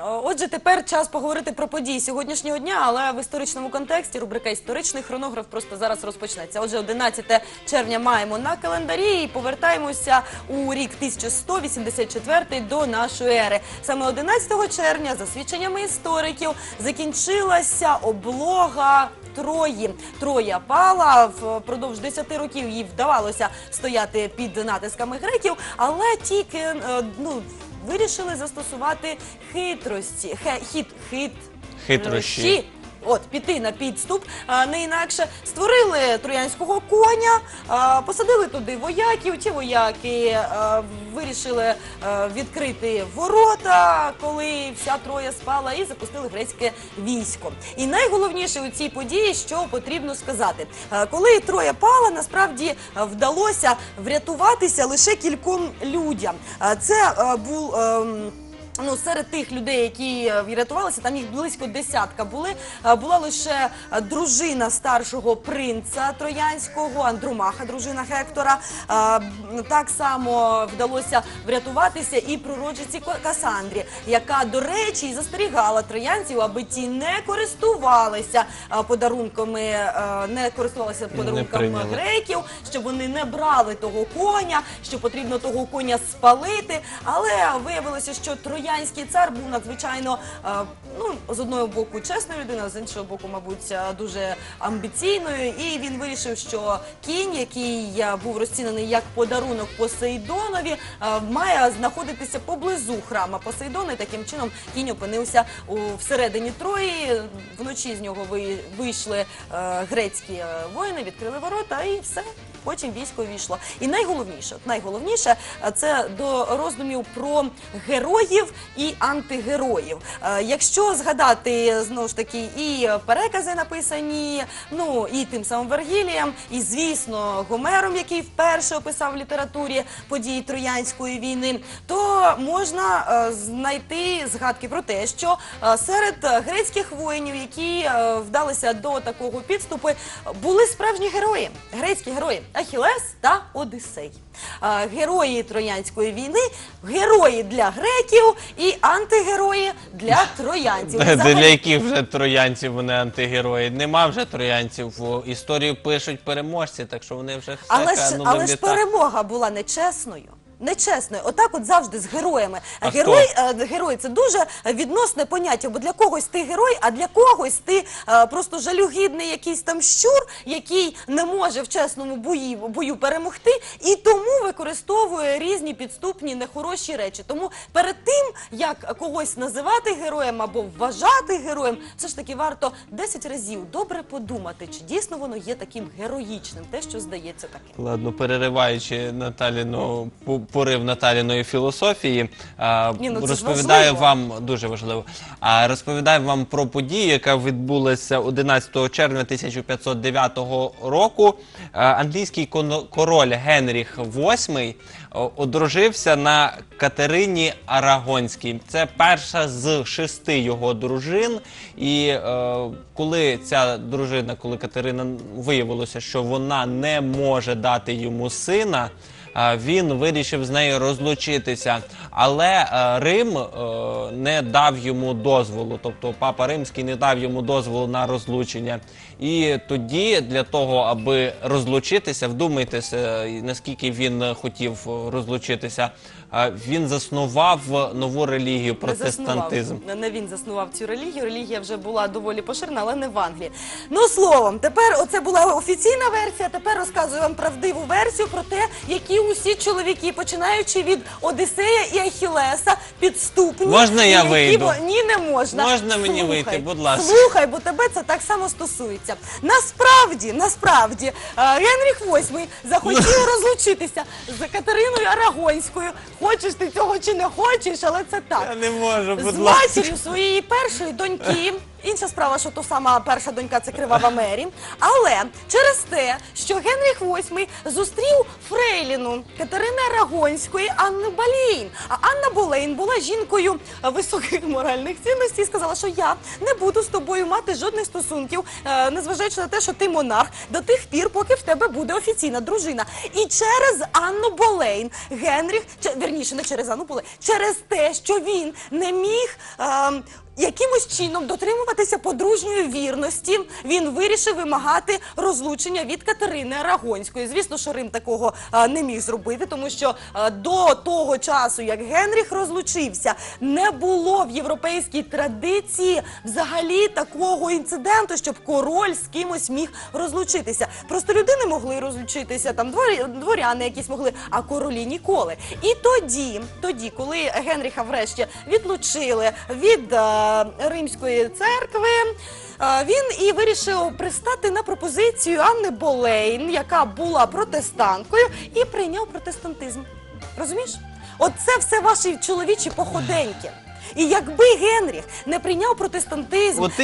Отже, тепер час поговорити про події сьогоднішнього дня, але в історичному контексті рубрика Історичний хронограф просто зараз розпочнеться. Отже, 11 червня маємо на календарі і повертаємося у рік 1184 до нашої ери. Саме 11 червня, за свідченнями істориків, закінчилася облога. Трої Троя пала впродовж 10 років їй вдавалося стояти під натисками греків, але тільки е, ну вирішили застосувати хитрості, хе, хіт, хит, Хитрощі. От піти на підступ, а, не інакше створили троянського коня, посадили туди вояків. Ті вояки вирішили а, відкрити ворота, коли вся троя спала, і запустили грецьке військо. І найголовніше у цій події, що потрібно сказати, А, коли троя пала, насправді вдалося врятуватися лише кільком людям. А, Це був. ем, Ну, серед тих людей, які е, врятувалися, там їх близько десятка були. Е, Була лише дружина старшого принца Троянського, Андрумаха, дружина Гектора. Е, Так само вдалося врятуватися і пророчиці Касандрі, яка, до речі, і застерігала троянців, аби ті не користувалися подарунками, не користувалися подарунками греків, щоб вони не брали того коня, що потрібно того коня спалити. Але виявилося, що троянський цар був надзвичайно е, ну з одного боку чесною людиною, з іншого боку, мабуть, дуже амбіційною. І він вирішив, що кінь, який був розцінений як подарунок Посейдонові, е, має знаходитися поблизу храма Посейдона. І таким чином кінь опинився у всередині Трої. Вночі з нього вийшли е, грецькі е, воїни, відкрили ворота і все. Потім військо війшло. І найголовніше, найголовніше це до роздумів про героїв і антигероїв. Е, Якщо згадати знову ж таки і перекази написані, ну і тим самим Вергілієм, і звісно Гомером, який вперше описав в літературі події Троянської війни, то можна е, знайти згадки про те, що е, серед грецьких воїнів, які е, вдалися до такого підступу, були справжні герої, грецькі герої Ахілес та Одисей. Герої Троянської війни, герої для греків і антигерої для троянців. Для Взагалі, яких вже троянців вони антигерої? Нема вже троянців. В історію пишуть переможці, так що вони вже Але ж, ну, але ж літа. перемога була нечесною. Нечесною, отак от завжди з героями. А герой, е, герой це дуже відносне поняття, бо для когось ти герой, а для когось ти е, просто жалюгідний якийсь там щур, який не може в чесному бої, бою перемогти, і тому використовує різні підступні нехороші речі. Тому перед тим, як когось називати героєм або вважати героєм, все ж таки варто 10 разів добре подумати, чи дійсно воно є таким героїчним, те, що здається таким. Ладно, перериваючи Наталіну по- порив Наталіної філософії, а, Ні, ну це ж розповідаю важливо. вам дуже важливо. А розповідаю вам про подію, яка відбулася 11 червня 1509 року. А, Англійський коно- король Генріх VIII о, одружився на Катерині Арагонській. Це перша з шести його дружин. І е, коли ця дружина, коли Катерина виявилося, що вона не може дати йому сина. Він вирішив з нею розлучитися, але е, Рим е, не дав йому дозволу, тобто папа Римський не дав йому дозволу на розлучення. І тоді, для того, аби розлучитися, вдумайтеся, наскільки він хотів е, розлучитися, е, він заснував нову релігію Не заснував. протестантизм. Не- Не він заснував цю релігію. Релігія вже була доволі поширена, але не в Англії. Ну словом, тепер оце була офіційна версія. Тепер розказую вам правдиву версію про те, які усі чоловіки, починаючи від Одисея і Ахілеса, підступні. Можна я які вийду? бо- Ні, не можна. Можна мені вийти, будь ласка. Слухай, бо тебе це так само стосується. Насправді, насправді, е, Генріх VIII захотів розлучитися з Катериною Арагонською. Хочеш ти цього чи не хочеш, але це так. Я не можу, будь З ласка. матір'ю своєї першої доньки. Інша справа, що то сама перша донька це кривава Мері. Але через те, що Генріх VIII зустрів Фрейліну Катерини Арагонської Анни Болейн. А Анна Болейн була жінкою високих моральних цінностей і сказала, що я не буду з тобою мати жодних стосунків, е, незважаючи на те, що ти монарх, до тих пір, поки в тебе буде офіційна дружина. І через Анну Болейн Генріх, вірніше, не через Анну Болейн, через те, що він не міг ем, якимось чином дотримуватися подружньої вірності, він вирішив вимагати розлучення від Катерини Арагонської. Звісно, що Рим такого е, не міг зробити, тому що е, до того часу, як Генріх розлучився, не було в європейській традиції взагалі такого інциденту, щоб король з кимось міг розлучитися. Просто людини могли розлучитися, там дворяни якісь могли, а королі ніколи. І тоді, тоді, коли Генріха врешті відлучили від е, римської церкви. е, Він і вирішив пристати на пропозицію Анни Болейн, яка була протестанткою, і прийняв протестантизм. Розумієш? Оце все ваші чоловічі походеньки. І якби Генріх не прийняв протестантизм, У то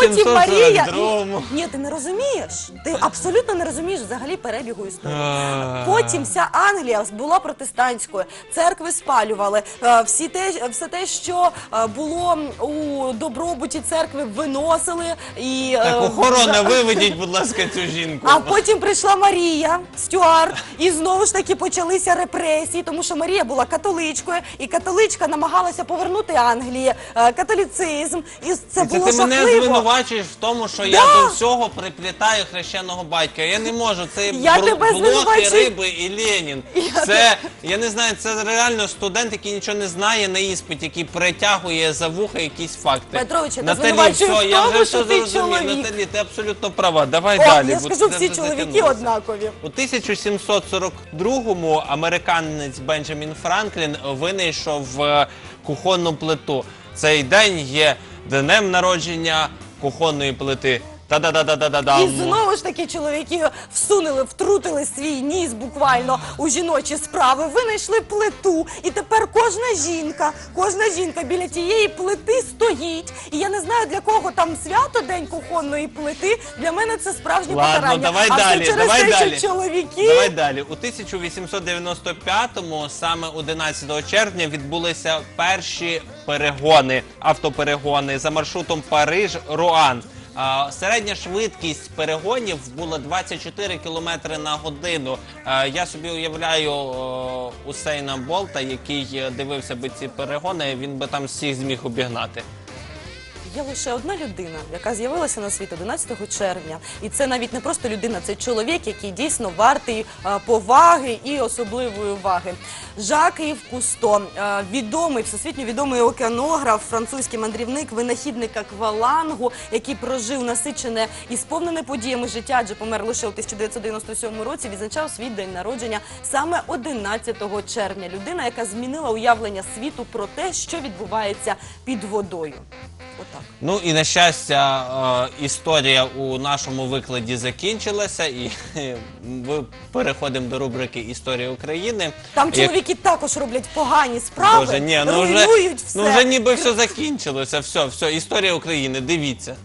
потім Марія... 1742-му. Ні, ти не розумієш. Ти абсолютно не розумієш взагалі перебігу історії. А. Потім вся Англія була протестантською, церкви спалювали. е, Всі те, все те, що е, було у добробуті церкви, виносили і е, Так, охорона, виведіть, будь ласка, цю жінку. а потім прийшла Марія Стюарт, і знову ж таки почалися репресії, тому що Марія була католичкою, і католичка намагалася повернути Англії е, католіцизм. І це І було це ти мене жахливо. звинувачуєш в тому, що я Да. до всього приплітаю хрещеного батька. Я не можу. Це Я тебе звинувачую. риби і Ленін. Я Це я не знаю. Це реально студент, який нічого не знає на іспиті, який перетягує за вуха якісь факти. Петрович, я Наталі, звинувачую все, в я тому, вже що все ти зрозумів. чоловік. Наталі, ти абсолютно права. Давай О, далі. я бо скажу, це всі вже чоловіки затягнулося. однакові. У 1742-му американець Бенджамін Франклін винайшов е, кухонну плиту. Цей день є днем народження кухонної плити. Та-да-да-да-да-да-дам. І знову ж таки чоловіки всунули, втрутили свій ніс буквально у жіночі справи, винайшли плиту. І тепер кожна жінка, кожна жінка біля тієї плити стоїть. І я не знаю для кого там свято день кухонної плити. Для мене це справжнє Ладно, покарання. давай а далі, все через давай те, далі. що чоловіки. Давай далі. У 1895-му, саме 11 червня, відбулися перші перегони, автоперегони за маршрутом Париж-Руан. А, Середня швидкість перегонів була 24 км на годину. Я собі уявляю Усейна Болта, який е, дивився би ці перегони, він би там всіх зміг обігнати. Є лише одна людина, яка з'явилася на світ 11 червня, і це навіть не просто людина, це чоловік, який дійсно вартий е, поваги і особливої уваги. Жак Ів Кусто, е, відомий всесвітньо відомий океанограф, французький мандрівник, винахідник аквалангу, який прожив насичене і сповнене подіями життя, адже помер лише у 1997 році. Відзначав свій день народження саме 11 червня. Людина, яка змінила уявлення світу про те, що відбувається під водою. Отак. Ну і на щастя, е, історія у нашому викладі закінчилася, і ми переходимо до рубрики Історія України. Там Як- чоловіки також роблять погані справи, Боже, ні, ну вже, руйнують все. ну вже ніби все закінчилося. Все, все, історія України. Дивіться.